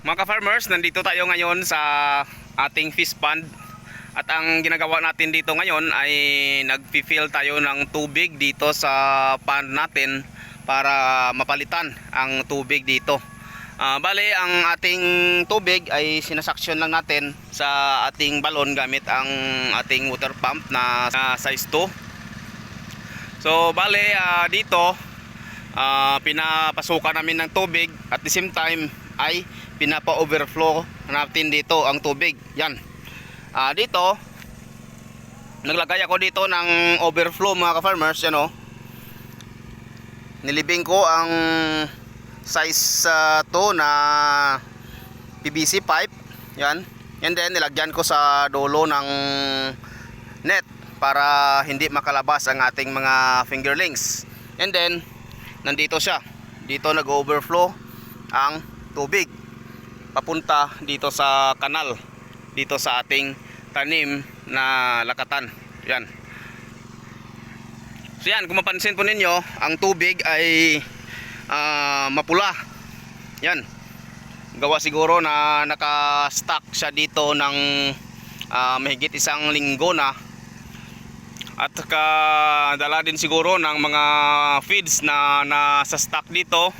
Mga ka-farmers, nandito tayo ngayon sa ating fish pond. At ang ginagawa natin dito ngayon ay nagpi-fill tayo ng tubig dito sa pond natin para mapalitan ang tubig dito. Ah, bale, ang ating tubig ay sinasaksyon lang natin sa ating balon gamit ang ating water pump na, na size 2. So, bale, ah, dito, ah, pinapasukan namin ng tubig at the same time ay pinapa-overflow natin dito ang tubig. Yan. Ah, dito, naglagay ako dito ng overflow mga ka-farmers, yan o. Nilibing ko ang size uh, to na PVC pipe. Yan. And then nilagyan ko sa dulo ng net para hindi makalabas ang ating mga fingerlings. And then nandito siya. Dito nag-overflow ang tubig papunta dito sa kanal dito sa ating tanim na lakatan. Yan. So yan, kung mapansin po ninyo, ang tubig ay ah, mapula. Yan. Gawa siguro na naka-stock siya dito ng ah, mahigit isang linggo na. At saka dala din siguro ng mga feeds na nasa stock dito.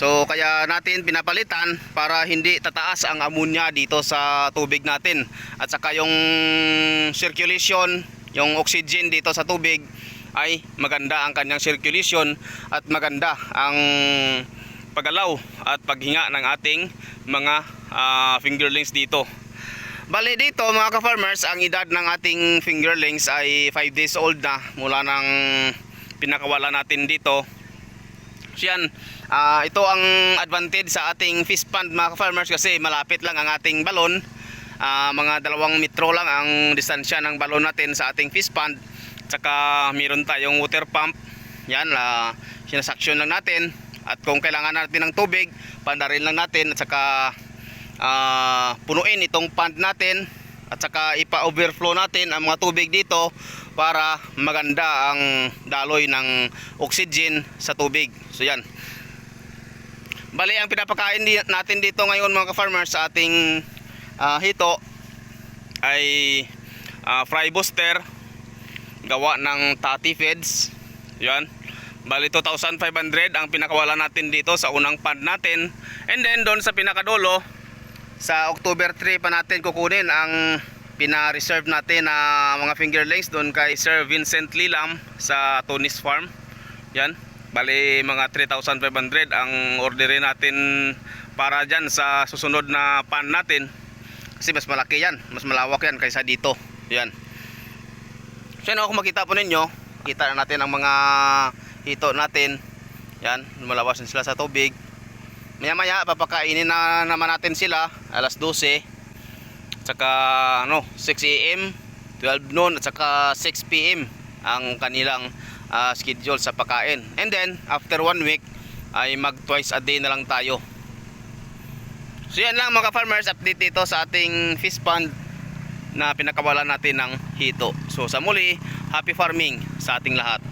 So kaya natin pinapalitan para hindi tataas ang ammonia dito sa tubig natin. At saka yung circulation, yung oxygen dito sa tubig ay maganda ang kanyang circulation at maganda ang paggalaw at paghinga ng ating mga ah, fingerlings dito. Bale dito mga ka-farmers, ang edad ng ating fingerlings ay 5 days old na mula nang pinakawala natin dito. So yan, ah, ito ang advantage sa ating fish pond mga ka-farmers kasi malapit lang ang ating balon. Ah, mga dalawang metro lang ang distansya ng balon natin sa ating fish pond. Tsaka meron tayong water pump. Yan, uh, sinasaksyon lang natin. At kung kailangan natin ng tubig, pandarin lang natin at saka ah, punuin itong pond natin at saka ipa-overflow natin ang mga tubig dito para maganda ang daloy ng oxygen sa tubig. So yan. Bali ang pinapakain natin dito ngayon mga ka-farmers sa ating ah, hito ay ah, fry booster gawa ng Tati Feds. Yan. Bali 2,500 ang pinakawala natin dito sa unang pond natin. And then doon sa pinakadulo sa October 3 pa natin kukunin ang pina-reserve natin na mga fingerlings doon kay Sir Vincent Lilam sa Tunis Farm. Yan. Bali mga 3,500 ang orderin natin para dyan sa susunod na pan natin. Kasi mas malaki yan. Mas malawak yan kaysa dito. Yan. So yan, kung makita po ninyo, kita na natin ang mga hito natin. Yan, lumalawas na sila sa tubig. Maya maya, papakainin na naman natin sila alas 12. Tsaka ano, 6 AM, 12 noon at saka 6 PM ang kanilang ah, schedule sa pagkain. And then, after one week, ay mag twice a day na lang tayo. So yan lang mga farmers, update dito sa ating fish pond na pinakawalan natin ng hito. So sa muli, happy farming sa ating lahat.